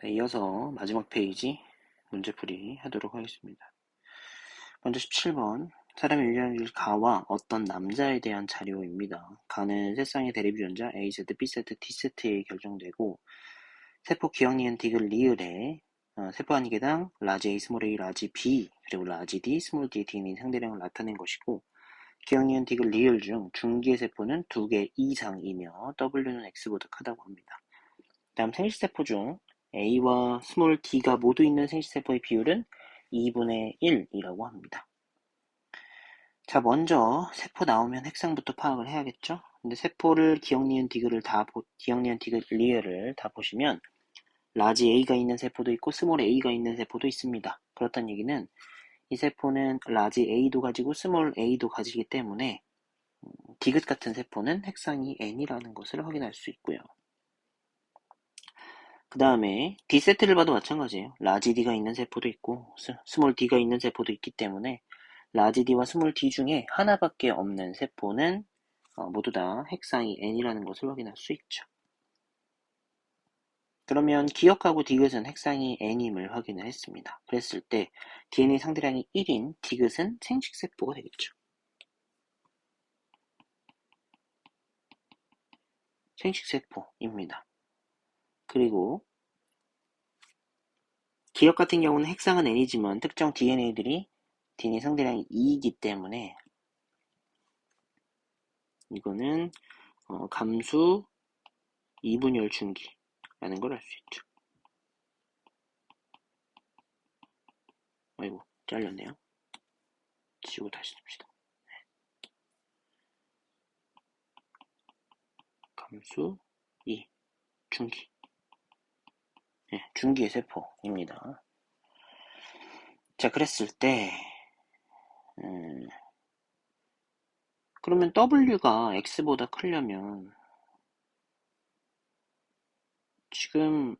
자, 이어서 마지막 페이지 문제풀이 하도록 하겠습니다. 먼저 17번 사람의 유전일 가와 어떤 남자에 대한 자료입니다. 가는 세상의 대립 유전자 A세트, B세트, D세트에 결정되고 세포 기억 니은 디귿 리을에 어, 세포 한 개당 라지 A, 스몰 A, 라지 B 그리고 라지 D, 스몰 D, DNA 상대량을 나타낸 것이고 기억 니은 디귿 리을 중 중기의 세포는 두 개 이상이며 W는 X보다 크다고 합니다. 다음 생식세포 중 A와 스몰 d가 모두 있는 생식세포의 비율은 2분의 1이라고 합니다. 자, 먼저 세포 나오면 핵상부터 파악을 해야겠죠? 근데 세포를 기억 니은 디귿을 다 보, 기억 니은 디귿 리을을 다 보시면 라지 A가 있는 세포도 있고 스몰 A가 있는 세포도 있습니다. 그렇다는 얘기는 이 세포는 라지 A도 가지고 스몰 A도 가지기 때문에 음, 디귿 같은 세포는 핵상이 N이라는 것을 확인할 수 있고요. 그 다음에 D세트를 봐도 마찬가지예요. 라지 D가 있는 세포도 있고 스몰 D가 있는 세포도 있기 때문에 라지 D와 스몰 D 중에 하나밖에 없는 세포는 어, 모두 다 핵상이 N이라는 것을 확인할 수 있죠. 그러면 기억하고 디귿은 핵상이 N임을 확인을 했습니다. 그랬을 때 DNA 상대량이 1인 디귿은 생식세포가 되겠죠. 생식세포입니다. 그리고 기억 같은 경우는 핵상은 N이지만 특정 DNA들이 DNA 상대량이 2이기 때문에 이거는 어, 감수 2분열 중기라는 걸 알 수 있죠. 아이고 잘렸네요. 지우고 다시 씁시다. 네. 감수 2 중기 네, 중기의 세포입니다. 자 그랬을 때 음, 그러면 W가 X보다 크려면 지금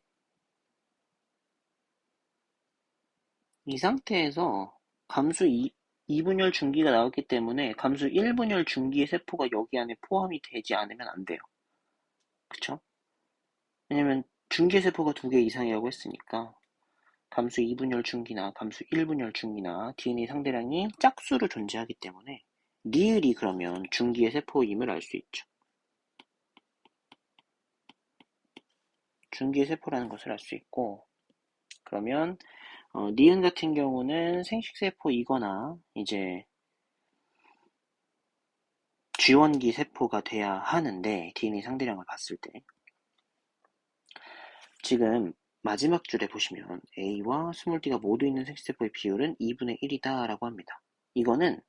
이 상태에서 감수 2, 2분열 중기가 나왔기 때문에 감수 1분열 중기의 세포가 여기 안에 포함이 되지 않으면 안 돼요. 그쵸? 왜냐면 중기의 세포가 두 개 이상이라고 했으니까 감수 2분열 중기나 감수 1분열 중기나 DNA 상대량이 짝수로 존재하기 때문에 리을이 그러면 중기의 세포임을 알 수 있죠. 중기의 세포라는 것을 알 수 있고 그러면 어, 니은 같은 경우는 생식세포이거나 이제 쥐원기 세포가 돼야 하는데 DNA 상대량을 봤을 때 지금 마지막 줄에 보시면 A와 스몰 d가 모두 있는 생식세포의 비율은 2분의 1이다 라고 합니다. 이거는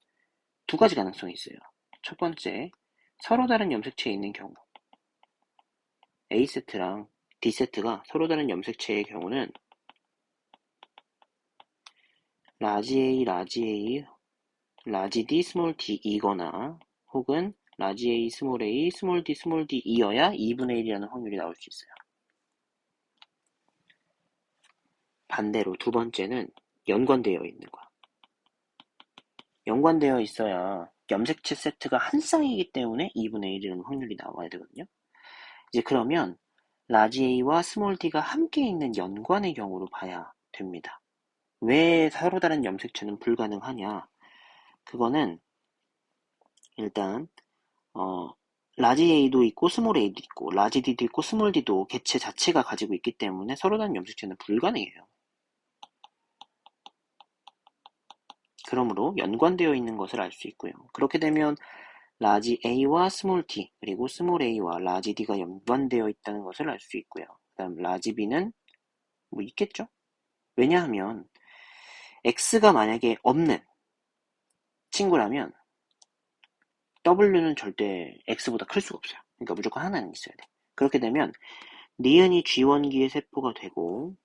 두 가지 가능성이 있어요. 첫 번째, 서로 다른 염색체에 있는 경우 A세트랑 D세트가 서로 다른 염색체의 경우는 라지 A, 라지 A, 라지 D, 스몰 D이거나 혹은 라지 A, 스몰 A, 스몰 D, 스몰 D이어야 2분의 1이라는 확률이 나올 수 있어요. 반대로 두 번째는 연관되어 있는 거야. 연관되어 있어야 염색체 세트가 한 쌍이기 때문에 2분의 1이라는 확률이 나와야 되거든요. 이제 그러면 라지 A와 스몰 d가 함께 있는 연관의 경우로 봐야 됩니다. 왜 서로 다른 염색체는 불가능하냐? 그거는 일단 어, 라지 A도 있고 스몰 A도 있고 라지 D도 있고 스몰 D도 개체 자체가 가지고 있기 때문에 서로 다른 염색체는 불가능해요. 그러므로 연관되어 있는 것을 알 수 있고요. 그렇게 되면 라지 A와 스몰 d 그리고 스몰 a와 라지 d가 연관되어 있다는 것을 알 수 있고요. 그 다음 라지 b는 뭐 있겠죠? 왜냐하면 x가 만약에 없는 친구라면 w는 절대 x보다 클 수가 없어요. 그러니까 무조건 하나는 있어야 돼. 그렇게 되면 니은이 G원기의 세포가 되고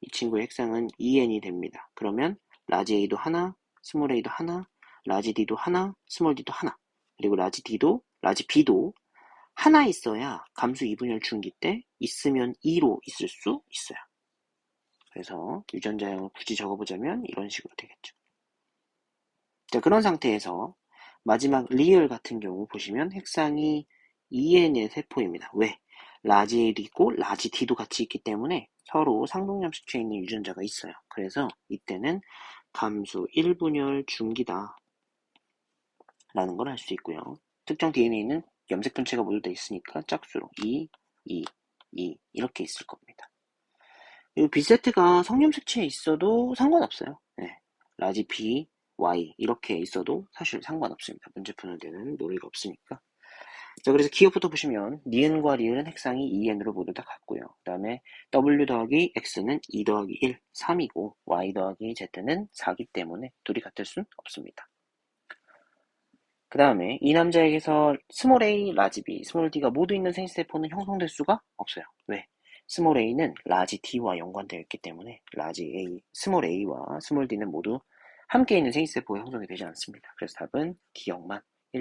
이 친구의 핵상은 EN이 됩니다. 그러면 라지 A도 하나, 스몰 a도 하나, 라지 d도 하나, 스몰 d도 하나, 그리고 라지 d도, 라지 b도 하나 있어야 감수 2분열 중기 때 있으면 2로 있을 수 있어요. 그래서 유전자형을 굳이 적어보자면 이런 식으로 되겠죠. 자, 그런 상태에서 마지막 리얼 같은 경우 보시면 핵상이 EN의 세포입니다. 왜? 라지 A도 있고 라지 D도 같이 있기 때문에 서로 상동점수체에 있는 유전자가 있어요. 그래서 이때는 감수 1분열 중기다 라는 걸 알 수 있고요. 특정 DNA는 염색 분체가 모두 돼 있으니까 짝수로 2, 2, 2 이렇게 있을 겁니다. 그리고 B세트가 성염색체에 있어도 상관없어요. 네. 라지 B, Y 이렇게 있어도 사실 상관없습니다. 문제 푸는 데는 무리가 없으니까. 자, 그래서 기억부터 보시면 니은과 리을은 핵상이 2n으로 모두 다 같고요. 그 다음에 w 더하기 x는 2 더하기 1, 3이고 y 더하기 z는 4기 때문에 둘이 같을 순 없습니다. 그 다음에 이 남자에게서 스몰 a, 라지 b, 스몰 d가 모두 있는 생체세포는 형성될 수가 없어요. 왜? 스몰 a는 라지 d와 연관되어 있기 때문에 라지 a, 스몰 a와 스몰 d는 모두 함께 있는 생체세포에 형성이 되지 않습니다. 그래서 답은 기억만